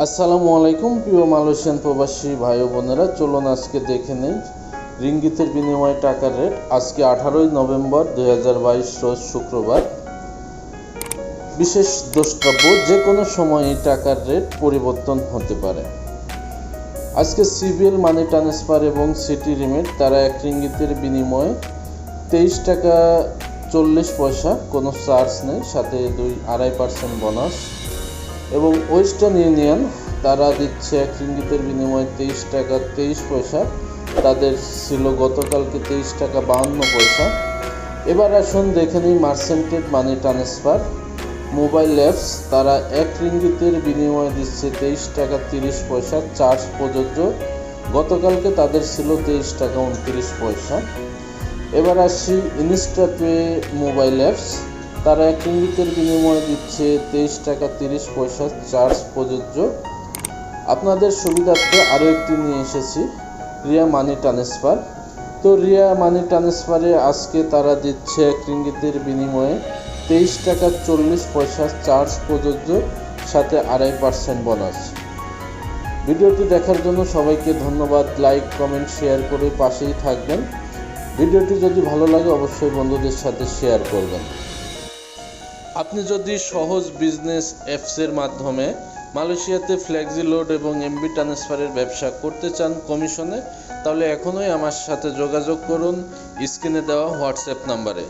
আসসালামু আলাইকুম, প্রিয় মালয়েশিয়ান প্রবাসী ভাই বোনেরা। চলুন আজকে দেখে নেই রিঙ্গিতের বিনিময়ে টাকার রেট। আজকে আঠারোই নভেম্বর দুই হাজার বাইশ রোজ শুক্রবার। বিশেষ দ্রষ্টব্য, যে কোনো সময় এই টাকার রেট পরিবর্তন হতে পারে। আজকে সিবিএল মানি ট্রান্সফার এবং সিটি রিমেট, তারা এক রিঙ্গিতের বিনিময়ে তেইশ টাকা চল্লিশ পয়সা, কোনো চার্জ নেই, সাথে দুই আড়াই পার্সেন্ট বোনাস। এবং ওয়েস্টার্ন ইউনিয়ন, তারা দিচ্ছে এক রিঙ্গিতের বিনিময়ে তেইশ টাকা তেইশ পয়সা। তাদের ছিল গতকালকে তেইশ টাকা বাহান্ন পয়সা। এবার আসুন দেখে নিই Merchantrade money transfer. Mobile apps, তারা এক রিঙ্গিতের বিনিময়ে দিচ্ছে তেইশ টাকা তিরিশ পয়সা চার্জ প্রযোজ্য। গতকালকে তাদের ছিল তেইশ টাকা উনত্রিশ পয়সা। এবার আসি ইনস্টাপে মোবাইল অ্যাপস। তারা এক ইঙ্গিতের বিনিময়ে দিচ্ছে তেইশ টাকা তিরিশ পয়সা চার্জ প্রযোজ্য। আপনাদের সুবিধার্থে আরও একটি নিয়ে এসেছি, রিয়া মানি ট্রান্সফার। তো রিয়া মানি ট্রান্সফারে আজকে তারা দিচ্ছে এক রিঙ্গিতের বিনিময়ে তেইশ টাকা চল্লিশ পয়সা চার্জ প্রযোজ্য, সাথে আড়াই পার্সেন্ট বোনাস। ভিডিওটি দেখার জন্য সবাইকে ধন্যবাদ। লাইক, কমেন্ট, শেয়ার করে পাশেই থাকবেন। ভিডিওটি যদি ভালো লাগে, অবশ্যই বন্ধুদের সাথে শেয়ার করবেন। আপনি যদি সহজ বিজনেস অ্যাপসের মাধ্যমে মালয়েশিয়াতে ফ্ল্যাক্সি লোড এবং এমবি ট্রান্সফারের ব্যবসা করতে চান কমিশনে তাহলে এখনই আমার সাথে যোগাযোগ করুন। স্ক্রিনে দেওয়া হোয়াটসঅ্যাপ নাম্বারে